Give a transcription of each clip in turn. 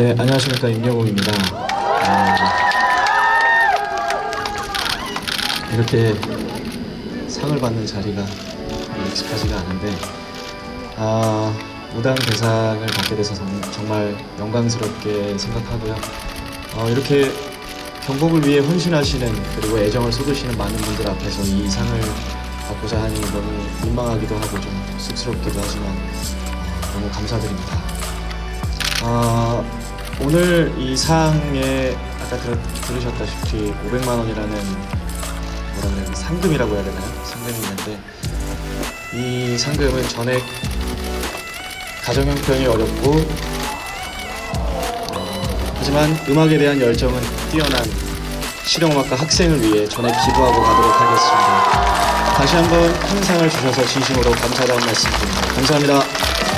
네, 안녕하십니까 임영웅입니다. 아, 이렇게 상을 받는 자리가 익숙하지가 않은데 아, 무당 대상을 받게 돼서 정- 정말 영광스럽게 생각하고요. 어, 이렇게 경복을 위해 헌신하시는 그리고 애정을 쏟으시는 많은 분들 앞에서 이 상을 받고자 하니 너무 민망하기도 하고 좀 쑥스럽기도 하지만 어, 너무 감사드립니다. 아, 오늘 이 상에 아까 들, 들으셨다시피 500만 원이라는 뭐라 그래야 되 상금이라고 해야 되나요? 상금이 있는데 이 상금은 전액 가정 형편이 어렵고 어, 하지만 음악에 대한 열정은 뛰어난 실용음악과 학생을 위해 전액 기부하고 가도록 하겠습니다. 다시 한번 큰 상을 주셔서 진심으로 감사하다는 말씀드립니다. 감사합니다.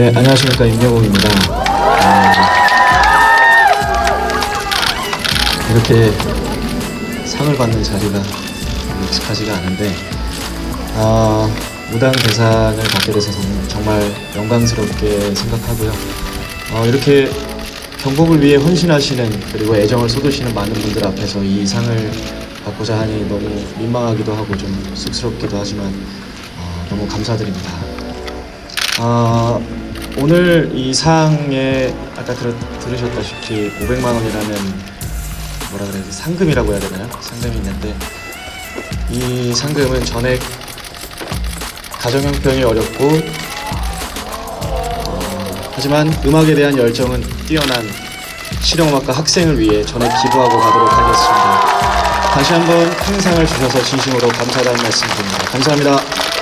네, 안녕하십니까 임영웅입니다. 어, 이렇게 상을 받는 자리가 익숙하지가 않은데 아, 무당 대상을 받게 돼서 정- 정말 영광스럽게 생각하고요. 어, 이렇게 경복을 위해 헌신하시는 그리고 애정을 쏟으시는 많은 분들 앞에서 이 상을 받고자 하니 너무 민망하기도 하고 좀 쑥스럽기도 하지만 어, 너무 감사드립니다. 아, 오늘 이 상에 아까 들, 들으셨다시피 500만 원이라는 뭐라 그래야지 상금이라고 해야 되나요? 상금이 있는데 이 상금은 전액 가정 형편이 어렵고 어, 하지만 음악에 대한 열정은 뛰어난 실용음악과 학생을 위해 전액 기부하고 가도록 하겠습니다. 다시 한번 큰 상을 주셔서 진심으로 감사하다는 말씀 드립니다. 감사합니다.